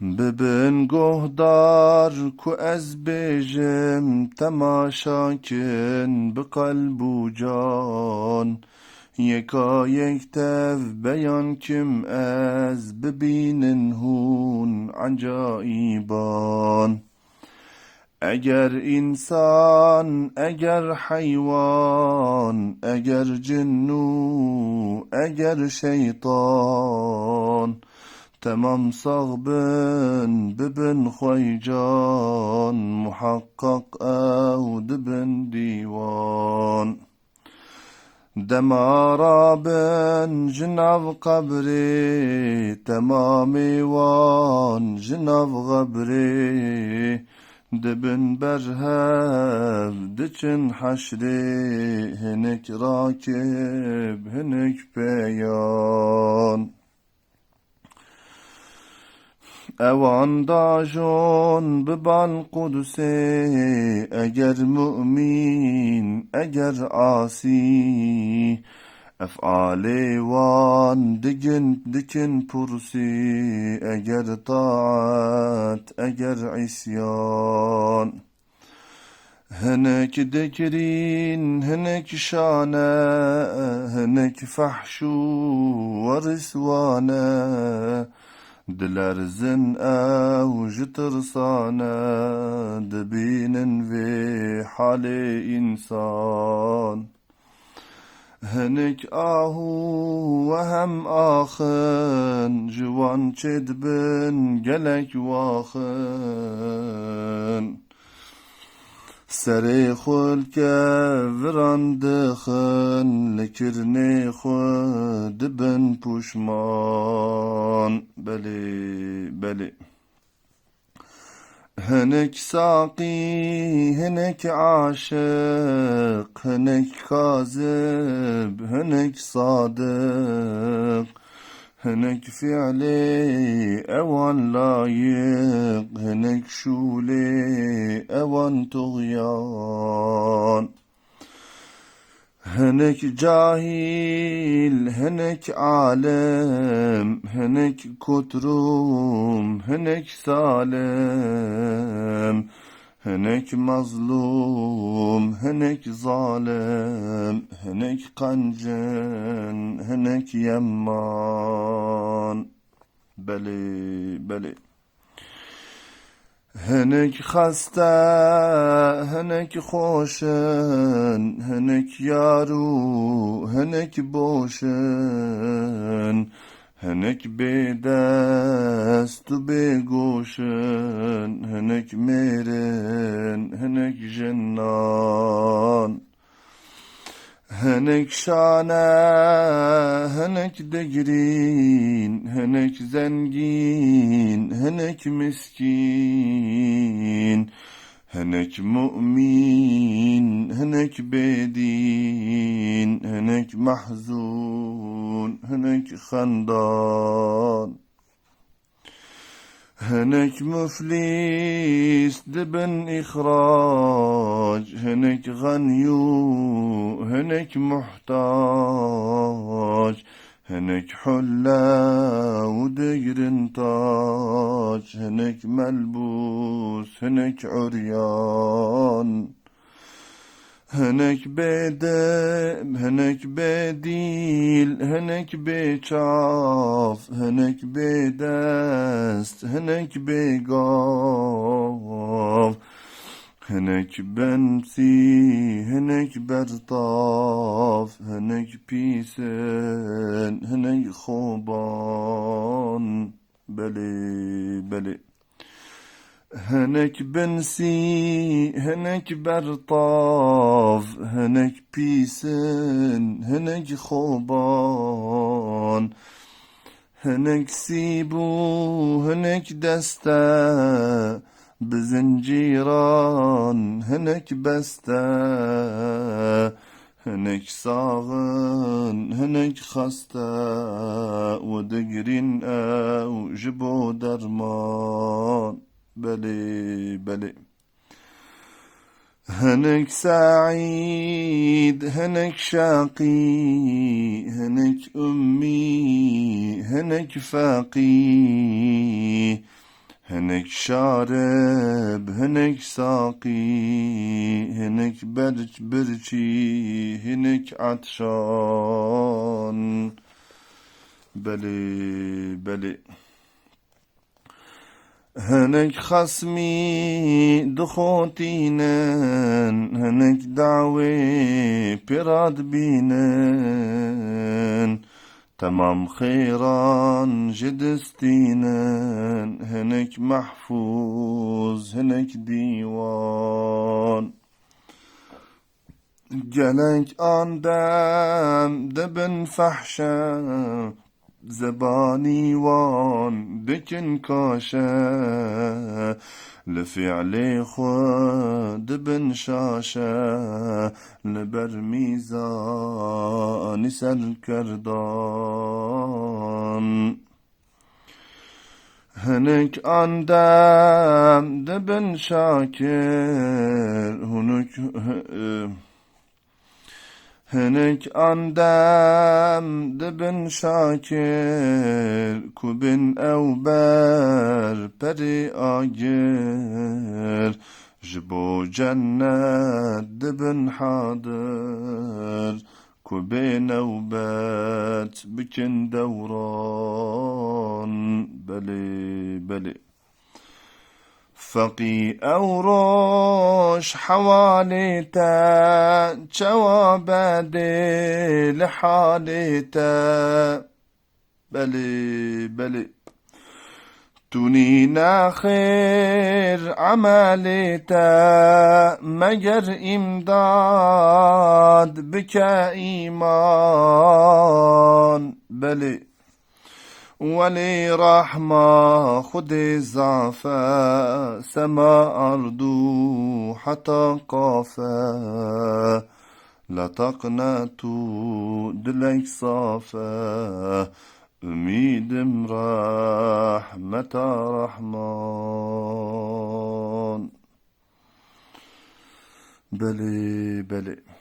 Bibin guhdar ku ez bêjim temaşakin bi qalb û can. Yeka yek tev beyan kim ez bibînin hûn acaiban Eger insan, eger hayvan, eger cinnu, eger şeytan. Tamam sağ ben bibin خویجان محقق او دبن دیوان دمارا بن جناv قبري تمامي وان جناv غبري دبن برهب دچن حشري هنك راكب هنك بيان اوان داجون ببال قدسي اگر مؤمن اگر عاصي افعالي وان دگن دكن پرسي اگر طاعت اگر عصيان هناك دكرين هناك شانة هناك فحشو Dilerzin ew ji tirsane dibînin vê halê însan. Hinek ahu ve hem axin ji wan çê dibin gelek waxin. سری خل که وران دخن لکرنی خود بن پوشمان بله بله هنك ساقي هنك عاشق هنك كاذب هنك صادق هنك فعلي اوان لايق هنك شولي اوان طغيان هنك جاهل هنك عالم هنك كتروم هنك سالم هنك مظلوم هنك ظالم هنك قنجن هنك يمان بلي بلي هنك خسته هنك خوشن هنك یارو هنك بوشن هنك بدست و بگوشن هنك میرن هنك جنان هنك شانه هنك دگرین هنك زنگین هنك مسكين هنك مؤمن هنك بدين هنك محزون هنك خندان هنك مفلس دبن إخراج. هنك غنيو هنك محتاج. هنك حلة ودير تاج هنك ملبوس هنك عريان. Henek bedem, henek bedil, henek beçaf, henek bedest, henek begav. Henek bensi, henek bertaf, henek pisen, henek xoban. Beli, beli. هنك بنسي هنك برطاف هنك بيسن هنك خوبان هنك سيبو هنك دستا بزنجيران هنك بستا هنك صاغن هنك خستا ودقرين او جبو درمان بلي بلي هنك سعيد هنك شقي هنك أمي هنك فقي هنك شارب هنك ساقي هنك برج برجي هنك عطشان. بلي بلي. هنك خصمي دخوتينن هنك دعوي براد بينن تمام خيران جدستينن هنك محفوظ هنك ديوان. جلك آندم دبن فحشا زبانی وان بکن کاشه لفعل خود بن شاشه لبر میزان سل کردان. هنک آن دم دبن شاکر هنک Hınık andem dibin şakir kubin evber peri agir. Jibo cennet dibin hadir kubin evbet bikin devran. Beli beli. فقی اوروش حوالیتا جواب ده لحالیتا بلي بلي. تونينا خير عملتا مجر إمداد بك إيمان. ولي رحمة خدي زعفا سما أرضو حتى قافا لا تقنطوا دلك صافا أميد رحمة رحمن بلي بلي.